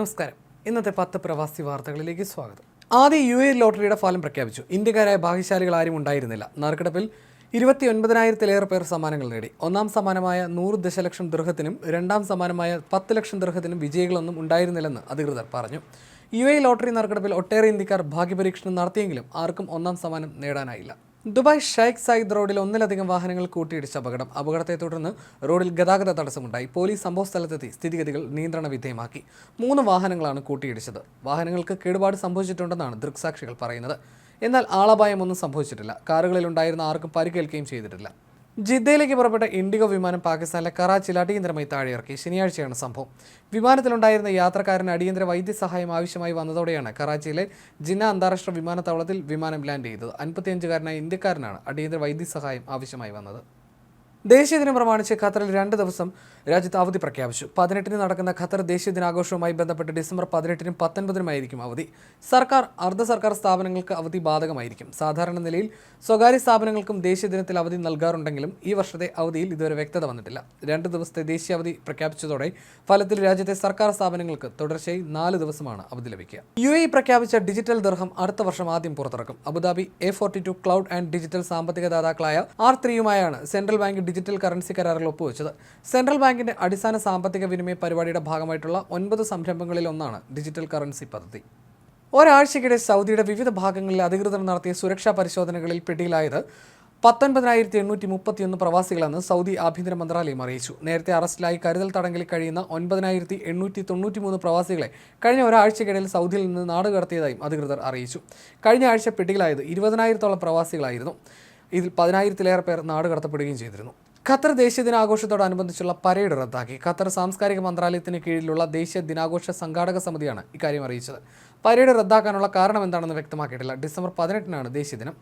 നമസ്കാരം. ഇന്നത്തെ പത്ത് പ്രവാസി വാർത്തകളിലേക്ക് സ്വാഗതം. ആദ്യ യു എ ലോട്ടറിയുടെ ഫലം പ്രഖ്യാപിച്ചു. ഇന്ത്യക്കാരായ ഭാഗ്യശാലികൾ ആരും ഉണ്ടായിരുന്നില്ല. നറുക്കെടുപ്പിൽ ഇരുപത്തി ഒൻപതിനായിരത്തിലേറെ പേർ സമ്മാനങ്ങൾ നേടി. ഒന്നാം സമ്മാനമായ നൂറ് ദശലക്ഷം ദൃഹത്തിനും രണ്ടാം സമ്മാനമായ പത്ത് ലക്ഷം ദൃഹത്തിനും വിജയികളൊന്നും ഉണ്ടായിരുന്നില്ലെന്ന് അധികൃതർ പറഞ്ഞു. യു എ ലോട്ടറി നറുക്കെടുപ്പിൽ ഒട്ടേറെ ഇന്ത്യക്കാർ ഭാഗ്യപരീക്ഷണം നടത്തിയെങ്കിലും ആർക്കും ഒന്നാം സമ്മാനം നേടാനായില്ല. ദുബായ് ഷൈഖ് സായിദ് റോഡിൽ ഒന്നിലധികം വാഹനങ്ങൾ കൂട്ടിയിടിച്ച അപകടം. അപകടത്തെ തുടർന്ന് റോഡിൽ ഗതാഗത തടസ്സമുണ്ടായി. പോലീസ് സംഭവസ്ഥലത്തെത്തി സ്ഥിതിഗതികൾ നിയന്ത്രണ വിധേയമാക്കി. മൂന്ന് വാഹനങ്ങളാണ് കൂട്ടിയിടിച്ചത്. വാഹനങ്ങൾക്ക് കേടുപാട് സംഭവിച്ചിട്ടുണ്ടെന്നാണ് ദൃക്സാക്ഷികൾ പറയുന്നത്. എന്നാൽ ആളപായമൊന്നും സംഭവിച്ചിട്ടില്ല. കാറുകളിലുണ്ടായിരുന്ന ആർക്കും പരിക്കേൽക്കുകയും ചെയ്തിട്ടില്ല. ജിദ്ദയിലേക്ക് പുറപ്പെട്ട ഇൻഡിഗോ വിമാനം പാകിസ്ഥാനിലെ കറാച്ചിയിൽ അടിയന്തരമായി താഴെയിറക്കി. ശനിയാഴ്ചയാണ് സംഭവം. വിമാനത്തിലുണ്ടായിരുന്ന യാത്രക്കാരന് അടിയന്തര വൈദ്യസഹായം ആവശ്യമായി വന്നതോടെയാണ് കറാച്ചിയിലെ ജിന്ന അന്താരാഷ്ട്ര വിമാനത്താവളത്തിൽ വിമാനം ലാൻഡ് ചെയ്തത്. അൻപത്തിയഞ്ചുകാരനായ ഇന്ത്യക്കാരനാണ് അടിയന്തര വൈദ്യസഹായം ആവശ്യമായി വന്നത്. ദേശീയ ദിനം പ്രമാണിച്ച് ഖത്തറിൽ രണ്ട് ദിവസം രാജ്യത്ത് അവധി പ്രഖ്യാപിച്ചു. പതിനെട്ടിന് നടക്കുന്ന ഖത്തർ ദേശീയ ദിനാഘോഷവുമായി ബന്ധപ്പെട്ട് ഡിസംബർ പതിനെട്ടിനും പത്തൊൻപതിനുമായിരിക്കും അവധി. സർക്കാർ അർദ്ധ സർക്കാർ സ്ഥാപനങ്ങൾക്ക് അവധി ബാധകമായിരിക്കും. സാധാരണ നിലയിൽ സ്വകാര്യ സ്ഥാപനങ്ങൾക്കും ദേശീയ ദിനത്തിൽ അവധി നൽകാറുണ്ടെങ്കിലും ഈ വർഷത്തെ അവധിയിൽ ഇതുവരെ വ്യക്തത വന്നിട്ടില്ല. രണ്ട് ദിവസത്തെ ദേശീയ അവധി പ്രഖ്യാപിച്ചതോടെ ഫലത്തിൽ രാജ്യത്തെ സർക്കാർ സ്ഥാപനങ്ങൾക്ക് തുടർച്ചയായി നാല് ദിവസമാണ് അവധി ലഭിക്കുക. യു എ പ്രഖ്യാപിച്ച ഡിജിറ്റൽ ദർഹം അടുത്ത വർഷം ആദ്യം പുറത്തിറക്കും. Abu Dhabi A forty two cloud and digital സാമ്പത്തിക ദാതാക്കളായ ആർ ത്രീയുമായാണ് സെൻട്രൽ ബാങ്ക് ഡിജിറ്റൽ കറൻസി കരാറിൽ ഒപ്പുവെച്ചത്. സെൻട്രൽ ബാങ്കിന്റെ അടിസ്ഥാന സാമ്പത്തിക വിനിമയ പരിപാടിയുടെ ഭാഗമായിട്ടുള്ള ഒൻപത് സംരംഭങ്ങളിൽ ഒന്നാണ് ഡിജിറ്റൽ കറൻസി പദ്ധതി. ഒരാഴ്ചക്കിടെ സൗദിയുടെ വിവിധ ഭാഗങ്ങളിൽ അധികൃതർ നടത്തിയ സുരക്ഷാ പരിശോധനകളിൽ പിടിയിലായത് പത്തൊൻപതിനായിരത്തി എണ്ണൂറ്റി മുപ്പത്തിയൊന്ന് പ്രവാസികളെന്ന് സൗദി ആഭ്യന്തര മന്ത്രാലയം അറിയിച്ചു. നേരത്തെ അറസ്റ്റിലായി കരുതൽ തടങ്കലിൽ കഴിയുന്ന ഒൻപതിനായിരത്തി എണ്ണൂറ്റി തൊണ്ണൂറ്റി മൂന്ന് പ്രവാസികളെ കഴിഞ്ഞ ഒരാഴ്ചക്കിടയിൽ സൗദിയിൽ നിന്ന് നാടുകടത്തിയതായും അധികൃതർ അറിയിച്ചു. കഴിഞ്ഞ ആഴ്ച പിടിയിലായത് ഇരുപതിനായിരത്തോളം പ്രവാസികളായിരുന്നു. ഇതിൽ പതിനായിരത്തിലേറെ പേർ നാട് കടത്തപ്പെടുകയും ചെയ്തിരുന്നു. ഖത്തർ ദേശീയ ദിനാഘോഷത്തോടനുബന്ധിച്ചുള്ള പരേഡ് റദ്ദാക്കി. ഖത്തർ സാംസ്കാരിക മന്ത്രാലയത്തിന് കീഴിലുള്ള ദേശീയ ദിനാഘോഷ സംഘാടക സമിതിയാണ് ഇക്കാര്യം അറിയിച്ചത്. പരേഡ് റദ്ദാക്കാനുള്ള കാരണം എന്താണെന്ന് വ്യക്തമാക്കിയിട്ടില്ല. ഡിസംബർ പതിനെട്ടിനാണ് ദേശീയ ദിനം.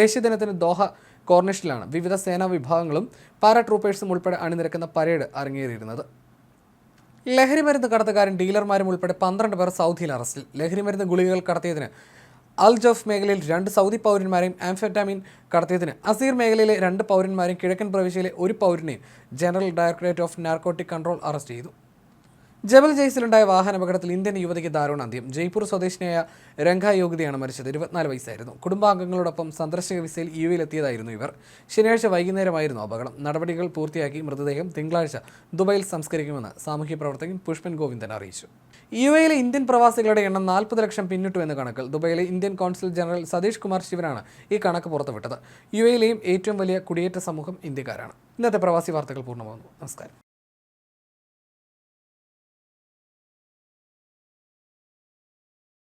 ദേശീയ ദിനത്തിന് ദോഹ കോർണിഷിലാണ് വിവിധ സേനാ വിഭാഗങ്ങളും പാരാട്രൂപ്പേഴ്സും ഉൾപ്പെടെ അണിനിരക്കുന്ന പരേഡ് അരങ്ങേറിയിരുന്നത്. ലഹരിമരുന്ന് കടത്തുകാരൻ ഡീലർമാരും ഉൾപ്പെടെ പന്ത്രണ്ട് പേർ സൗദിയിൽ അറസ്റ്റിൽ. ലഹരിമരുന്ന് ഗുളികകൾ കടത്തിയതിന് അൽ ജഫ് മേഖലയിൽ രണ്ട് സൗദി പൗരന്മാരെയും ആംഫെറ്റാമിൻ കടത്തിയതിന്. അസീർ മേഖലയിലെ രണ്ട് പൗരന്മാരെയും കിഴക്കൻ പ്രവിശ്യയിലെ ഒരു പൗരനെയും general directorate of narcotic control arrest ചെയ്തു. ജബൽ ജയ്സിലുണ്ടായ വാഹനാപകടത്തിൽ ഇന്ത്യൻ യുവതിക്ക് ദാരുണ അന്ത്യം. ജയ്പൂർ സ്വദേശിനിയായ രംഗ യോഗ്യതയാണ് മരിച്ചത്. ഇരുപത്തിനാല് വയസ്സായിരുന്നു. കുടുംബാംഗങ്ങളോടൊപ്പം സന്ദർശക വിസയിൽ യു ഇവർ. ശനിയാഴ്ച വൈകുന്നേരമായിരുന്നു അപകടം. നടപടികൾ പൂർത്തിയാക്കി മൃതദേഹം തിങ്കളാഴ്ച ദുബായിൽ സംസ്കരിക്കുമെന്ന് സാമൂഹ്യ പ്രവർത്തകൻ പുഷ്പൻ ഗോവിന്ദൻ അറിയിച്ചു. യു എയിലെ ഇന്ത്യൻ പ്രവാസികളുടെ എണ്ണം നാൽപ്പത് ലക്ഷം പിന്നിട്ടു എന്ന കണക്കിൽ ദുബൈയിലെ Indian consul general Satish Kumar ശിവനാണ് ഈ കണക്ക് പുറത്തുവിട്ടത്. യു എയിലെയും ഏറ്റവും വലിയ കുടിയേറ്റ സമൂഹം ഇന്ത്യക്കാരാണ്. ഇന്നത്തെ പ്രവാസി വാർത്തകൾ പൂർണമാകുന്നു. നമസ്കാരം.